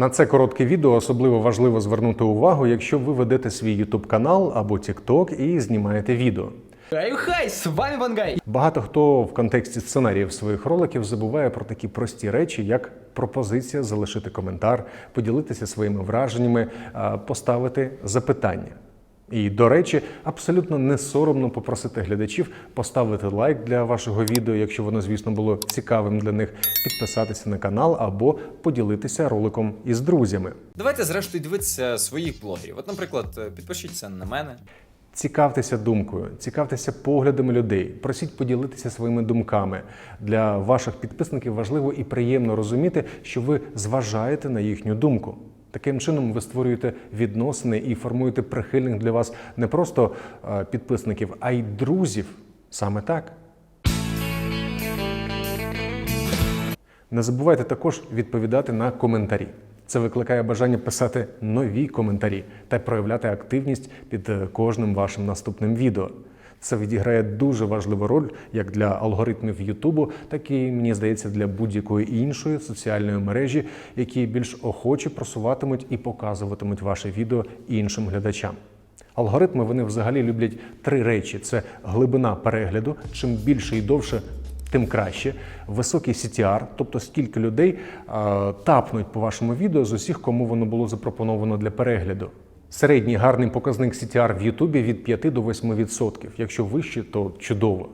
На це коротке відео особливо важливо звернути увагу, якщо ви ведете свій YouTube канал або TikTok і знімаєте відео. Хай, з вами Вангай. Багато хто в контексті сценаріїв своїх роликів забуває про такі прості речі, як пропозиція залишити коментар, поділитися своїми враженнями, поставити запитання. І, до речі, абсолютно не соромно попросити глядачів поставити лайк для вашого відео, якщо воно, звісно, було цікавим для них, підписатися на канал або поділитися роликом із друзями. Давайте зрештою дивитися своїх блогерів. От, наприклад, е, підпишіться на мене. Цікавтеся думкою, цікавтеся поглядами людей, просіть поділитися своїми думками. Для ваших підписників важливо і приємно розуміти, що ви зважаєте на їхню думку. Таким чином ви створюєте відносини і формуєте прихильних для вас не просто е, підписників, а й друзів. Саме так. Не забувайте також відповідати на коментарі. Це викликає бажання писати нові коментарі та проявляти активність під е, кожним вашим наступним відео. Це відіграє дуже важливу роль як для алгоритмів Ютубу, так і мені здається для будь-якої іншої соціальної мережі, які більш охоче просуватимуть і показуватимуть ваше відео іншим глядачам. Алгоритми вони взагалі люблять три речі: це глибина перегляду. Чим більше і довше, тим краще. Високий CTR, тобто скільки людей а, тапнуть по вашому відео з усіх, кому воно було запропоновано для перегляду. Середній гарний показник CTR в Ютубі від 5 до 8%. Якщо вище, то чудово.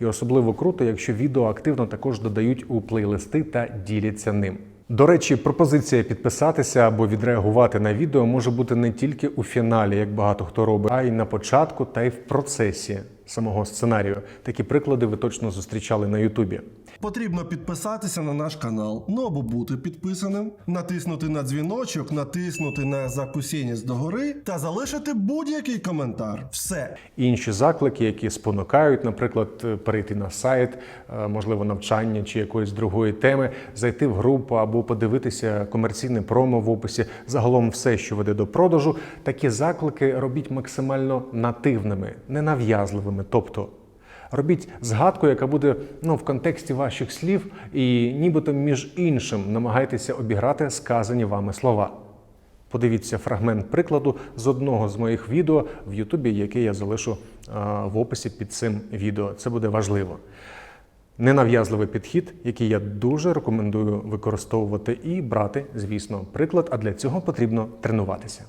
І особливо круто, якщо відео активно також додають у плейлисти та діляться ним. До речі, пропозиція підписатися або відреагувати на відео може бути не тільки у фіналі, як багато хто робить, а й на початку та й в процесі самого сценарію. Такі приклади ви точно зустрічали на Ютубі. Потрібно підписатися на наш канал, ну або бути підписаним, натиснути на дзвіночок, натиснути на закусінець догори та залишити будь-який коментар. Все. Інші заклики, які спонукають, наприклад, перейти на сайт, е, можливо, навчання чи якоїсь другої теми, зайти в групу або подивитися комерційне промо в описі, загалом все, що веде до продажу. Такі заклики робіть максимально нативними, ненав'язливими. Тобто робіть згадку, яка буде ну, в контексті ваших слів, і нібито між іншим намагайтеся обіграти сказані вами слова. Подивіться фрагмент прикладу з одного з моїх відео в Ютубі, яке я залишу в описі під цим відео. Це буде важливо. Ненав'язливий підхід, який я дуже рекомендую використовувати і брати, звісно, приклад, а для цього потрібно тренуватися.